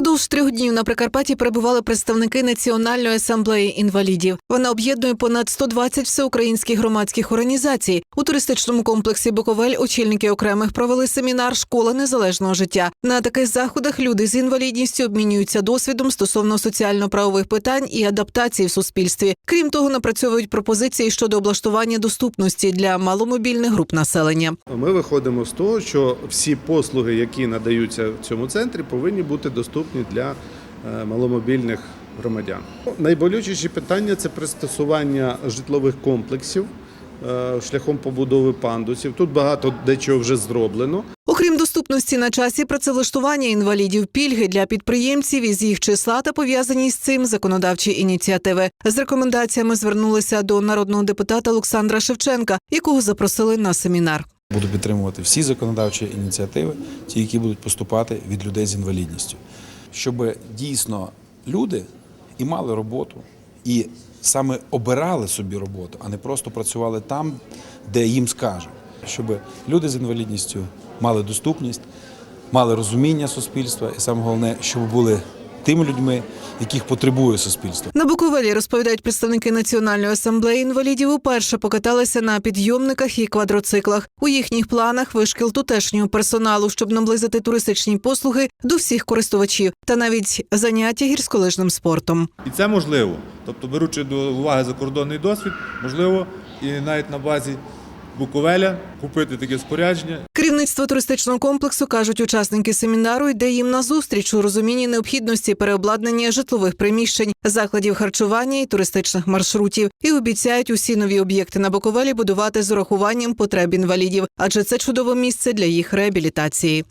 Продовж трьох днів на Прикарпатті перебували представники Національної асамблеї інвалідів. Вона об'єднує понад 120 всеукраїнських громадських організацій. У туристичному комплексі Буковель очільники окремих провели семінар Школа незалежного життя. На таких заходах люди з інвалідністю обмінюються досвідом стосовно соціально-правових питань і адаптації в суспільстві. Крім того, напрацьовують пропозиції щодо облаштування доступності для маломобільних груп населення. Ми виходимо з того, що всі послуги, які надаються в цьому центрі, повинні бути доступні для е, маломобільних громадян. Найболючіші питання це пристосування житлових комплексів е, шляхом побудови пандусів. Тут багато дечого вже зроблено. Окрім доступності на часі працевлаштування інвалідів, пільги для підприємців із їх числа та пов'язані з цим законодавчі ініціативи. З рекомендаціями звернулися до народного депутата Олександра Шевченка, якого запросили на семінар. Буду підтримувати всі законодавчі ініціативи, ті, які будуть поступати від людей з інвалідністю, щоб дійсно люди і мали роботу, і саме обирали собі роботу, а не просто працювали там, де їм скажуть, щоб люди з інвалідністю мали доступність, мали розуміння суспільства, і саме головне, щоб були тими людьми, яких потребує суспільство. На Буковелі розповідають представники Національної асамблеї інвалідів. Уперше покаталися на підйомниках і квадроциклах. У їхніх планах вишкіл тутешнього персоналу, щоб наблизити туристичні послуги до всіх користувачів, та навіть заняття гірськолижним спортом. І це можливо. Тобто, беручи до уваги закордонний досвід, можливо, і навіть на базі Буковеля купити таке спорядження Керівництво туристичного комплексу кажуть, учасники семінару йде їм на зустріч у розумінні необхідності переобладнання житлових приміщень, закладів харчування і туристичних маршрутів, і обіцяють усі нові об'єкти на Буковелі будувати з урахуванням потреб інвалідів, адже це чудове місце для їх реабілітації.